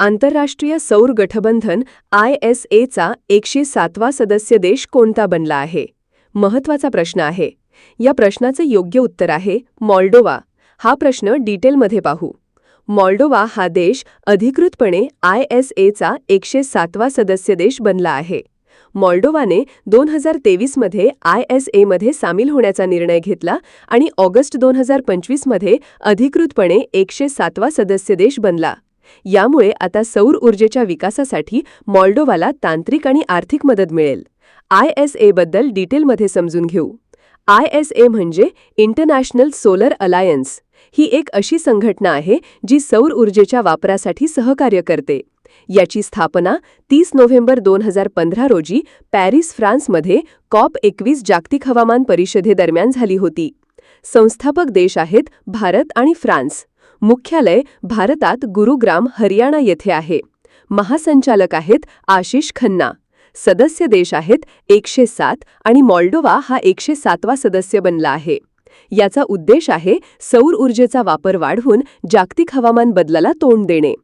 आंतरराष्ट्रीय सौर गठबंधन आय एस एचा एकशे सातवा सदस्य देश कोणता बनला आहे? महत्त्वाचा प्रश्न आहे. या प्रश्नाचे योग्य उत्तर आहे मॉल्डोवा. हा प्रश्न डिटेलमध्ये पाहू. मॉल्डोवा हा देश अधिकृतपणे आय एस एचा एकशे सातवा सदस्य देश बनला आहे. मॉल्डोवाने दोन हजार तेवीसमध्ये आय एस एमध्ये सामील होण्याचा निर्णय घेतला आणि ऑगस्ट दोन हजार पंचवीसमध्ये अधिकृतपणे एकशे सातवा सदस्य देश बनला. यामुळे आता सौर ऊर्जेच्या विकासासाठी मॉल्डोवाला तांत्रिक आणि आर्थिक मदत मिळेल. आय एस एबद्दल डिटेलमध्ये समजून घेऊ. आय एस ए म्हणजे इंटरनॅशनल सोलर अलायन्स. ही एक अशी संघटना आहे जी सौर ऊर्जेच्या वापरासाठी सहकार्य करते. याची स्थापना तीस नोव्हेंबर दोन हजार पंधरा रोजी पॅरिस फ्रान्समध्ये कॉप एकवीस जागतिक हवामान परिषदेदरम्यान झाली होती. संस्थापक देश आहेत भारत आणि फ्रान्स. मुख्यालय भारतात गुरुग्राम हरियाणा येथे आहे. महासंचालक आहेत आशिष खन्ना. सदस्य देश आहेत एकशे सात आणि मॉल्डोवा हा एकशे सातवा सदस्य बनला आहे. याचा उद्देश आहे सौर ऊर्जेचा वापर वाढवून जागतिक हवामान बदलाला तोंड देणे.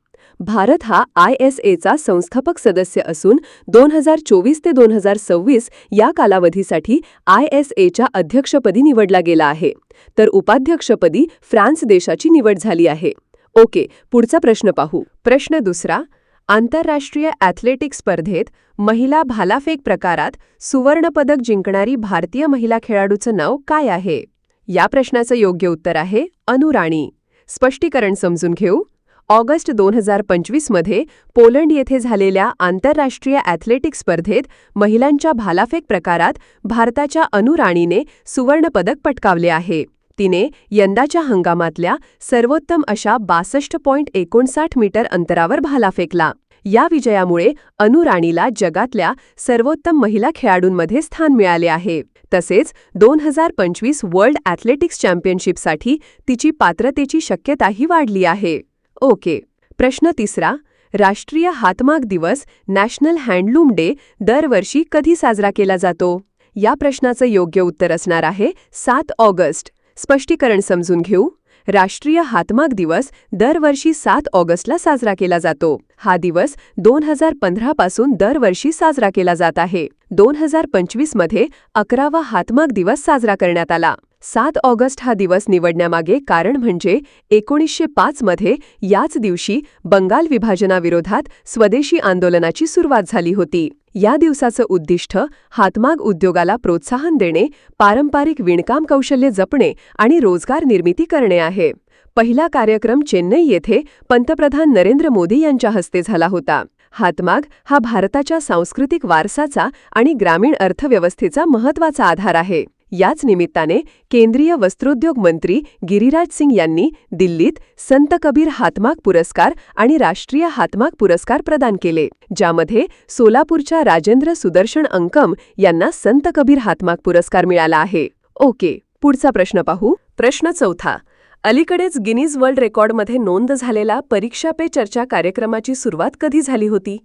भारत हा आय एस एचा संस्थापक सदस्य असून दोन हजार चोवीस ते दोन हजार सव्वीस या कालावधीसाठी आय एस एच्या अध्यक्षपदी निवडला गेला आहे. तर उपाध्यक्षपदी फ्रान्स देशाची निवड झाली आहे. ओके पुढचा प्रश्न पाहू. प्रश्न दुसरा आंतरराष्ट्रीय ॲथलेटिक स्पर्धेत महिला भालाफेक प्रकारात सुवर्णपदक जिंकणारी भारतीय महिला खेळाडूचं नाव काय आहे? या प्रश्नाचं योग्य उत्तर आहे अनुराणी स्पष्टीकरण समजून घेऊ. ऑगस्ट दोन हजार पंचवीसमध्ये पोलंड येथे झालेल्या आंतरराष्ट्रीय ॲथलेटिक्स स्पर्धेत महिलांच्या भालाफेक प्रकारात भारताच्या अनुराणीने सुवर्णपदक पटकावले आहे. तिने यंदाच्या हंगामातल्या सर्वोत्तम अशा बासष्ट पॉईंट एकोणसाठ मीटर अंतरावर भाला फेकला. या विजयामुळे अनुराणीला जगातल्या सर्वोत्तम महिला खेळाडूंमध्ये स्थान मिळाले आहे. तसेच दोन हजार पंचवीस वर्ल्ड ॲथलेटिक्स चॅम्पियनशिपसाठी तिची पात्रतेची शक्यताही वाढली आहे. ओके. प्रश्न तिसरा राष्ट्रीय हातमाग दिवस नॅशनल हँडलूम डे दरवर्षी कधी साजरा केला जातो? या प्रश्नाचं योग्य उत्तर असणार आहे सात ऑगस्ट. स्पष्टीकरण समजून घेऊ. राष्ट्रीय हातमाग दिवस दरवर्षी सात ऑगस्टला साजरा केला जातो. हा दिवस दोन हजार पंधरा पासून दरवर्षी साजरा केला जात आहे. दोन हजार पंचवीसमध्ये अकरावा हातमाग दिवस साजरा करण्यात आला. सात ऑगस्ट हा दिवस निवडण्यामागे कारण म्हणजे एकोणीसशे पाचमध्ये याच दिवशी बंगाल विभाजनाविरोधात स्वदेशी आंदोलनाची सुरुवात झाली होती. या दिवसाचं उद्दिष्ट हातमाग उद्योगाला प्रोत्साहन देणे पारंपरिक विणकाम कौशल्य जपणे आणि रोजगार निर्मिती करणे आहे. पहिला कार्यक्रम चेन्नई येथे पंतप्रधान नरेंद्र मोदी यांच्या हस्ते झाला होता. हातमाग हा भारताच्या सांस्कृतिक वारसाचा आणि ग्रामीण अर्थव्यवस्थेचा महत्त्वाचा आधार आहे. याच निमित्ताने केंद्रीय वस्त्रोद्योग मंत्री गिरिराज सिंग यांनी दिल्लीत संत कबीर हातमाग पुरस्कार आणि राष्ट्रीय हातमाग पुरस्कार प्रदान केले ज्यामध्ये सोलापूरच्या राजेंद्र सुदर्शन अंकम यांना संत कबीर हातमाग पुरस्कार मिळाला आहे. ओके पुढचा प्रश्न पाहू. प्रश्न चौथा. अलीकडेच गिनीज वर्ल्ड रेकॉर्डमध्ये नोंद झालेला परीक्षा पे चर्चा कार्यक्रमाची सुरुवात कधी झाली होती?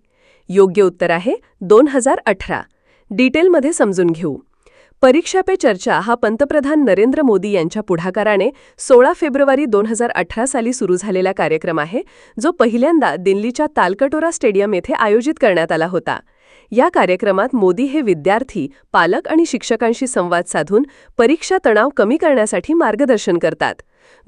योग्य उत्तर आहे दोन हजार अठरा. डिटेलमध्ये समजून घेऊ. परीक्षा पे चर्चा हा पंतप्रधान नरेंद्र मोदी यांच्या पुढाकाराने सोळा फेब्रुवारी दोन हजार अठरा साली सुरू झालेला कार्यक्रम आहे जो पहिल्यांदा दिल्लीच्या तालकटोरा स्टेडियम येथे आयोजित करण्यात आला होता. या कार्यक्रमात मोदी हे विद्यार्थी पालक आणि शिक्षकांशी संवाद साधून परीक्षा तणाव कमी करण्यासाठी मार्गदर्शन करतात.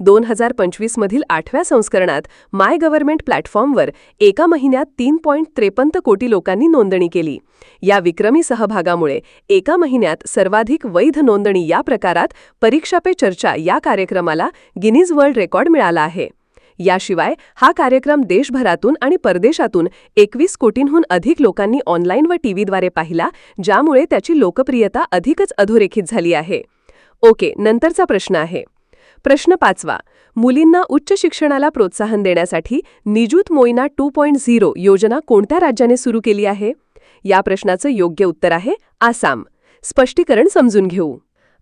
दोन हजार पंचवीसमधील आठव्या संस्करणात माय गव्हर्नमेंट प्लॅटफॉर्मवर एका महिन्यात तीन पॉईंट त्रेपन्न कोटी लोकांनी नोंदणी केली. या विक्रमी सहभागामुळे एका महिन्यात सर्वाधिक वैध नोंदणी या प्रकारात परीक्षा पे चर्चा या कार्यक्रमाला गिनीज वर्ल्ड रेकॉर्ड मिळाला आहे. याशिवाय हा कार्यक्रम देशभरातून आणि परदेशातून एकवीस कोटींहून अधिक लोकांनी ऑनलाईन व टीव्हीद्वारे पाहिला ज्यामुळे त्याची लोकप्रियता अधिकच अधोरेखित झाली आहे. ओके नंतरचा प्रश्न आहे. प्रश्न पाचवा. मुलींना उच्च शिक्षणाला प्रोत्साहन देण्यासाठी Nijut Moina two point zero योजना कोणत्या राज्याने सुरू केली आहे? या प्रश्नाचं योग्य उत्तर आहे आसाम. स्पष्टीकरण समजून घेऊ.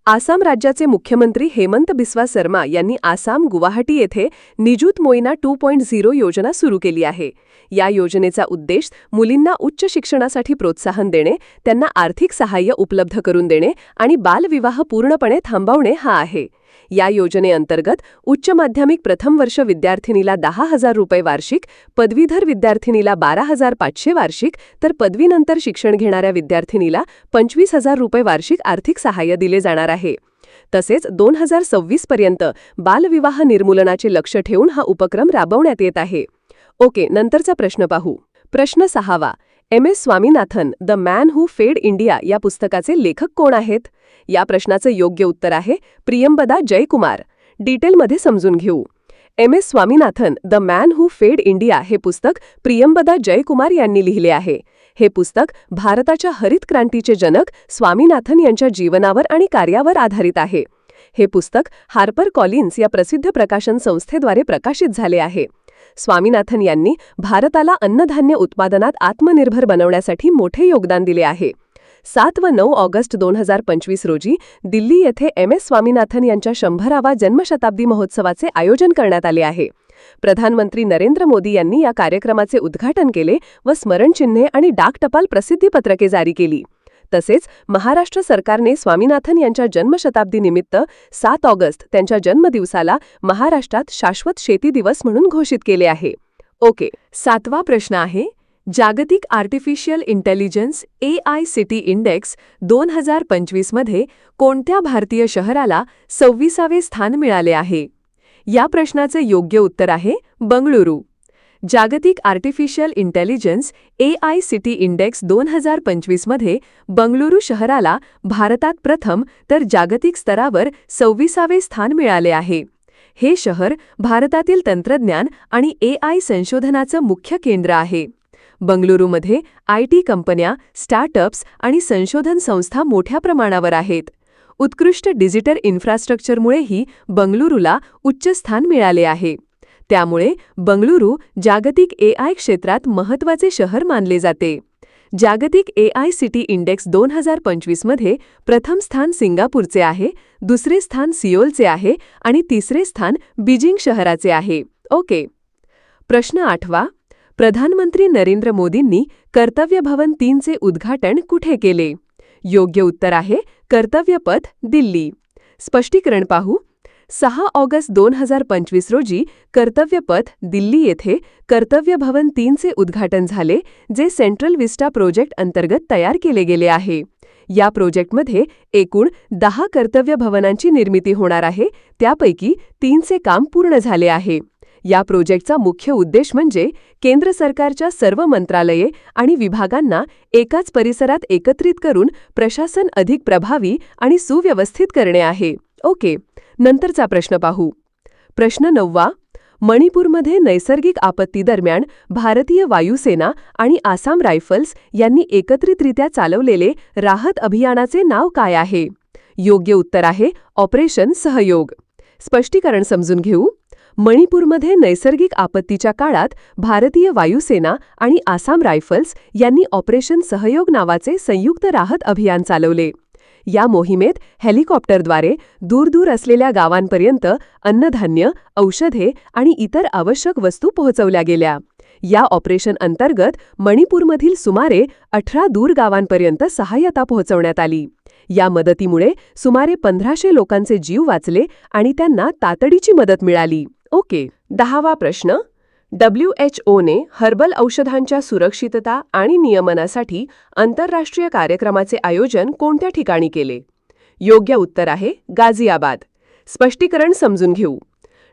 आसाम राज्याचे मुख्यमंत्री हेमंत बिस्वा शर्मा यांनी आसाम गुवाहाटी येथे Nijut Moina two point zero योजना सुरू केली आहे. या योजनेचा उद्देश मुलींना उच्च शिक्षणासाठी प्रोत्साहन देणे त्यांना आर्थिक सहाय्य उपलब्ध करून देणे आणि बालविवाह पूर्णपणे थांबवणे हा आहे. या योजनेअंतर्गत उच्च माध्यमिक प्रथम वर्ष विद्यार्थिनीला दहा हजार रुपये वार्षिक पदवीधर विद्यार्थिनीला बारा हजार पाचशे वार्षिक तर पदवीनंतर शिक्षण घेणाऱ्या विद्यार्थिनीला पंचवीस हजार रुपये वार्षिक आर्थिक सहाय्य दिले जाणार आहे. तसेच दोन हजार सव्वीस पर्यंत बालविवाह निर्मूलनाचे लक्ष ठेवून हा उपक्रम राबवण्यात येत आहे. ओके नंतरचा प्रश्न पाहू. प्रश्न सहावा. M S Swaminathan the man who fed India या पुस्तकाचे लेखक कोण आहेत? या प्रश्नाचं योग्य उत्तर आहे प्रियंबदा जयकुमार. डिटेलमध्ये समजून घेऊ. M S Swaminathan the man who fed India हे पुस्तक प्रियंबदा जयकुमार यांनी लिहिले आहे. हे पुस्तक भारताच्या हरित क्रांतीचे जनक स्वामीनाथन यांच्या जीवनावर आणि कार्यावर आधारित आहे. हे पुस्तक हार्पर कॉलिन्स या प्रसिद्ध प्रकाशन संस्थेद्वारे प्रकाशित झाले आहे. स्वामीनाथन यांनी भारताला अन्नधान्य उत्पादनात आत्मनिर्भर बनवण्यासाठी मोठे योगदान दिले आहे. सात व नऊ ऑगस्ट दोन हजार पंचवीस रोजी दिल्ली येथे एम एस स्वामीनाथन यांच्या शंभरावा जन्मशताब्दी महोत्सवाचे आयोजन करण्यात आले आहे. प्रधानमंत्री नरेंद्र मोदी यांनी या कार्यक्रमाचे उद्घाटन केले व स्मरणचिन्हे आणि डाकटपाल प्रसिद्धीपत्रके जारी केली. तसेच महाराष्ट्र सरकारने स्वामीनाथन यांच्या जन्मशताब्दीनिमित्त सात ऑगस्ट त्यांच्या जन्मदिवसाला महाराष्ट्रात शाश्वत शेती दिवस म्हणून घोषित केले आहे. ओके सातवा प्रश्न आहे. जागतिक artificial intelligence A I city index दोन हजार पंचवीसमध्ये कोणत्या भारतीय शहराला सव्वीसावे स्थान मिळाले आहे? या प्रश्नाचे योग्य उत्तर आहे बंगळुरू. जागतिक artificial intelligence A I city index दोन हजार पंचवीसमध्ये बंगळुरू शहराला भारतात प्रथम तर जागतिक स्तरावर सव्वीसावे स्थान मिळाले आहे. हे शहर भारतातील तंत्रज्ञान आणि ए आय संशोधनाचं मुख्य केंद्र आहे. बंगळुरूमध्ये आय टी कंपन्या स्टार्टअप्स आणि संशोधन संस्था मोठ्या प्रमाणावर आहेत. उत्कृष्ट डिजिटल इन्फ्रास्ट्रक्चरमुळेही बंगळुरूला उच्च स्थान मिळाले आहे. त्यामुळे बंगळुरू जागतिक ए आय क्षेत्रात महत्त्वाचे शहर मानले जाते. जागतिक ए आय सिटी इंडेक्स दोन हजार पंचवीसमध्ये प्रथम स्थान सिंगापूरचे आहे दुसरे स्थान सिओलचे आहे आणि तिसरे स्थान बीजिंग शहराचे आहे. ओके. प्रश्न आठवा. प्रधानमंत्री नरेंद्र मोदींनी कर्तव्य भवन तीनचे उद्घाटन कुठे केले? योग्य उत्तर आहे कर्तव्यपथ दिल्ली. स्पष्टीकरण पाहू. सहा ऑगस्ट दोन हजार पंचवीस रोजी कर्तव्यपथ दिल्ली येथे कर्तव्य भवन तीनचे उद्घाटन झाले जे सेंट्रल विस्टा प्रोजेक्ट अंतर्गत तयार केले गेले आहे. या प्रोजेक्टमध्ये एकूण दहा कर्तव्य भवनांची निर्मिती होणार आहे त्यापैकी तीनचे काम पूर्ण झाले आहे. या प्रोजेक्टचा मुख्य उद्देश म्हणजे केंद्र सरकारच्या सर्व मंत्रालये आणि विभागांना एकाच परिसरात एकत्रित करून प्रशासन अधिक प्रभावी आणि सुव्यवस्थित करणे आहे. ओके नंतरचा प्रश्न पाहू. प्रश्न नववा मणिपूरमध्ये नैसर्गिक आपत्तीदरम्यान भारतीय वायुसेना आणि आसाम रायफल्स यांनी एकत्रितरित्या चालवलेले राहत अभियानाचे नाव काय आहे? योग्य उत्तर आहे ऑपरेशन सहयोग. स्पष्टीकरण समजून घेऊ. मणिपूरमध्ये नैसर्गिक आपत्तीच्या काळात भारतीय वायुसेना आणि आसाम रायफल्स यांनी ऑपरेशन सहयोग नावाचे संयुक्त राहत अभियान चालवले. या मोहिमेत हेलिकॉप्टरद्वारे दूरदूर असलेल्या गावांपर्यंत अन्नधान्य औषधे आणि इतर आवश्यक वस्तू पोहोचवल्या गेल्या. या ऑपरेशन अंतर्गत मणिपूरमधील सुमारे अठरा दूर गावांपर्यंत सहाय्यता पोहोचवण्यात आली. या मदतीमुळे सुमारे पंधराशे लोकांचे जीव वाचले आणि त्यांना तातडीची मदत मिळाली. ओके. दहावा प्रश्न. डब्ल्यू एच ओने हर्बल औषधांच्या सुरक्षितता आणि नियमनासाठी आंतरराष्ट्रीय कार्यक्रमाचे आयोजन कोणत्या ठिकाणी केले? योग्य उत्तर आहे गाझियाबाद. स्पष्टीकरण समजून घेऊ.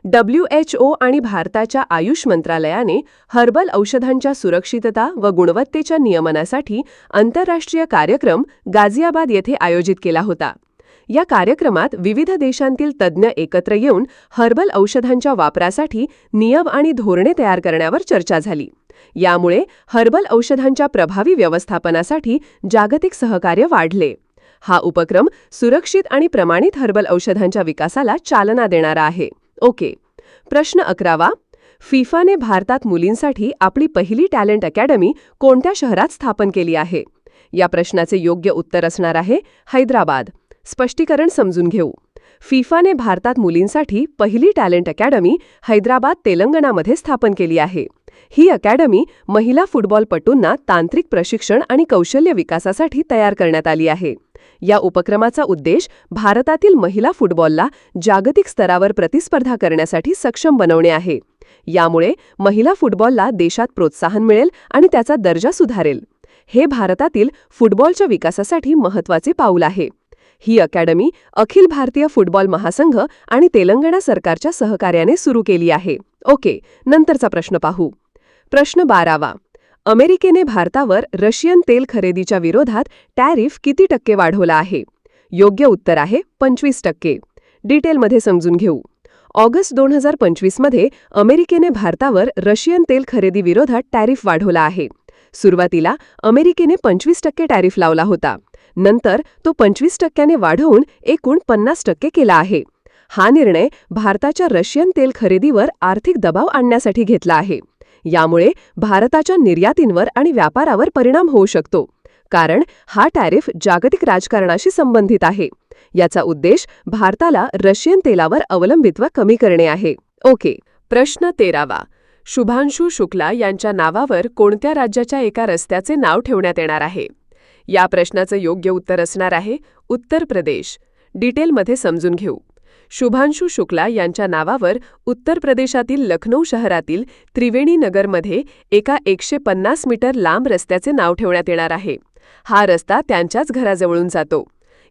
डब्ल्यू एच ओ आणि भारताच्या आयुष मंत्रालयाने हर्बल औषधांच्या सुरक्षितता व गुणवत्तेच्या नियमनासाठी आंतरराष्ट्रीय कार्यक्रम गाझियाबाद येथे आयोजित केला होता. या कार्यक्रमात विविध देशांतील तज्ज्ञ एकत्र येऊन हर्बल औषधांच्या वापरासाठी नियम आणि धोरणे तयार करण्यावर चर्चा झाली. यामुळे हर्बल औषधांच्या प्रभावी व्यवस्थापनासाठी जागतिक सहकार्य वाढले. हा उपक्रम सुरक्षित आणि प्रमाणित हर्बल औषधांच्या विकासाला चालना देणारा आहे. ओके. प्रश्न अकरावा. फिफाने भारतात मुलींसाठी आपली पहिली टॅलेंट अकॅडमी कोणत्या शहरात स्थापन केली आहे? या प्रश्नाचे योग्य उत्तर असणार आहे हैदराबाद. स्पष्टीकरण समजून घेऊ. फिफाने भारतात मुलींसाठी पहिली टॅलेंट अकॅडमी हैदराबाद तेलंगणामध्ये स्थापन केली आहे. ही अकॅडमी महिला फुटबॉलपटूंना तांत्रिक प्रशिक्षण आणि कौशल्य विकासासाठी तयार करण्यात आली आहे. या उपक्रमाचा उद्देश भारतातील महिला फुटबॉलला जागतिक स्तरावर प्रतिस्पर्धा करण्यासाठी सक्षम बनवणे आहे. यामुळे महिला फुटबॉलला देशात प्रोत्साहन मिळेल आणि त्याचा दर्जा सुधारेल. हे भारतातील फुटबॉलच्या विकासासाठी महत्त्वाचे पाऊल आहे. ही अकॅडमी अखिल भारतीय फुटबॉल महासंघ आणि तेलंगणा सरकारच्या सहकार्याने सुरू केली आहे. ओके नंतरचा प्रश्न पाहू. प्रश्न बारावा. अमेरिकेने भारतावर रशियन तेल खरेदीच्या विरोधात टॅरिफ किती टक्के वाढवला आहे? योग्य उत्तर आहे पंचवीस टक्के. डिटेलमध्ये समजून घेऊ. ऑगस्ट दोन हजार पंचवीसमध्ये अमेरिकेने भारतावर रशियन तेल खरेदी विरोधात टॅरिफ वाढवला आहे. सुरुवातीला अमेरिकेने पंचवीस टक्के टॅरिफ लावला होता. नंतर तो पंचवीस टक्क्याने वाढवून एकूण पन्नास टक्के केला आहे. हा निर्णय भारताच्या रशियन तेल खरेदीवर आर्थिक दबाव आणण्यासाठी घेतला आहे. यामुळे भारताच्या निर्यातींवर आणि व्यापारावर परिणाम होऊ शकतो. कारण हा टॅरिफ जागतिक राजकारणाशी संबंधित आहे. याचा उद्देश भारताला रशियन तेलावर अवलंबित्व कमी करणे आहे. ओके. प्रश्न तेरावा. शुभांशु शुक्ला यांच्या नावावर कोणत्या राज्याच्या एका रस्त्याचे नाव ठेवण्यात येणार आहे? या प्रश्नाचं योग्य उत्तर असणार आहे उत्तर प्रदेश. डिटेलमध्ये समजून घेऊ. शुभांशु शुक्ला यांच्या नावावर उत्तर प्रदेशातील लखनौ शहरातील त्रिवेणी नगरमध्ये एका एकशे पन्नास मीटर लांब रस्त्याचे नाव ठेवण्यात येणार आहे. हा रस्ता त्यांच्याच घराजवळून जातो.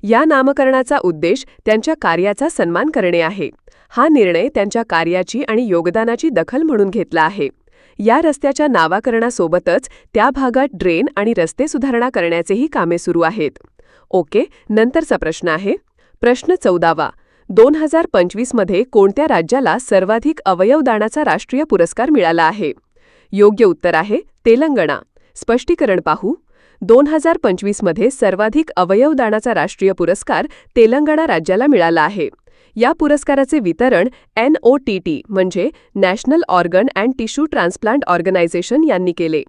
या नामकरणाचा उद्देश त्यांच्या कार्याचा सन्मान करणे आहे. हा निर्णय त्यांच्या कार्याची आणि योगदानाची दखल म्हणून घेतला आहे. या रस्त्याच्या नावाकरणासोबतच त्या भागात ड्रेन आणि रस्ते सुधारणा करण्याचेही कामे सुरू आहेत. ओके नंतरचा प्रश्न आहे. प्रश्न चौदावा. दोन हजार पंचवीसमध्ये कोणत्या राज्याला सर्वाधिक अवयवदानाचा राष्ट्रीय पुरस्कार मिळाला आहे? योग्य उत्तर आहे तेलंगणा. स्पष्टीकरण पाहू. दोन हजार पंचवीसमध्ये सर्वाधिक अवयवदानाचा राष्ट्रीय पुरस्कार तेलंगणा राज्याला मिळाला आहे. या पुरस्काराचे वितरण एन ओ टी टी म्हणजे national organ and tissue transplant organisation यांनी केले.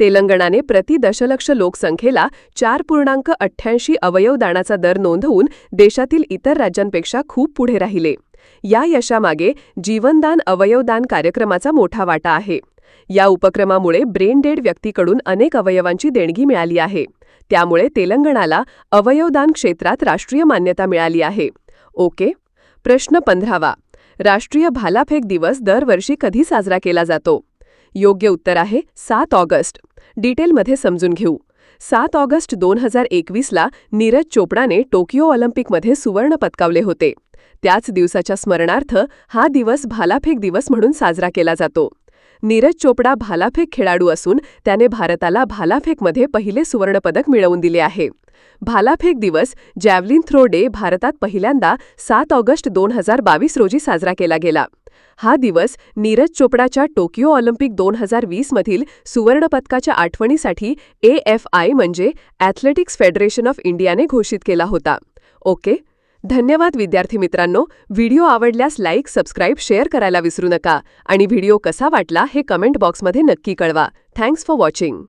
तेलंगणाने प्रति दशलक्ष लोकसंख्येला चार पूर्णांक अठ्ठ्याऐंशी अवयवदानाचा दर नोंदवून देशातील इतर राज्यांपेक्षा खूप पुढे राहिले. या यशामागे जीवनदान अवयवदान कार्यक्रमाचा मोठा वाटा आहे. या उपक्रमामुळे ब्रेन डेड व्यक्तीकडून अनेक अवयवांची देणगी मिळाली आहे. त्यामुळे तेलंगणाला अवयवदान क्षेत्रात राष्ट्रीय मान्यता मिळाली आहे. ओके? प्रश्न पंधरावा. राष्ट्रीय भालाफेक दिवस दरवर्षी कधी साजरा केला जातो? योग्य उत्तर आहे सात ऑगस्ट. डिटेलमध्ये समजून घेऊ. सात ऑगस्ट दोन हजार एकवीसला नीरज चोपडाने टोकियो ऑलिम्पिकमध्ये सुवर्ण पटकावले होते. त्याच दिवसाच्या स्मरणार्थ हा दिवस भालाफेक दिवस म्हणून साजरा केला जातो. नीरज चोपडा भालाफेक खेळाडू असून त्याने भारताला भालाफेकमध्ये पहिले सुवर्णपदक मिळवून दिले आहे. भालाफेक दिवस जॅव्हलिन थ्रो डे भारतात पहिल्यांदा सात ऑगस्ट दोन हजार बावीस रोजी साजरा केला गेला. हा दिवस नीरज चोपडाच्या टोकियो ऑलिम्पिक दोन हजार वीसमधील सुवर्णपदकाच्या आठवणीसाठी ए एफ आय म्हणजे ॲथलेटिक्स फेडरेशन ऑफ इंडियाने घोषित केला होता. ओके धन्यवाद विद्यार्थी मित्रांनो. व्हिडिओ आवडल्यास लाईक सबस्क्राईब शेअर करायला विसरू नका. आणि व्हिडिओ कसा वाटला हे कमेंट बॉक्समध्ये नक्की कळवा. Thanks for watching.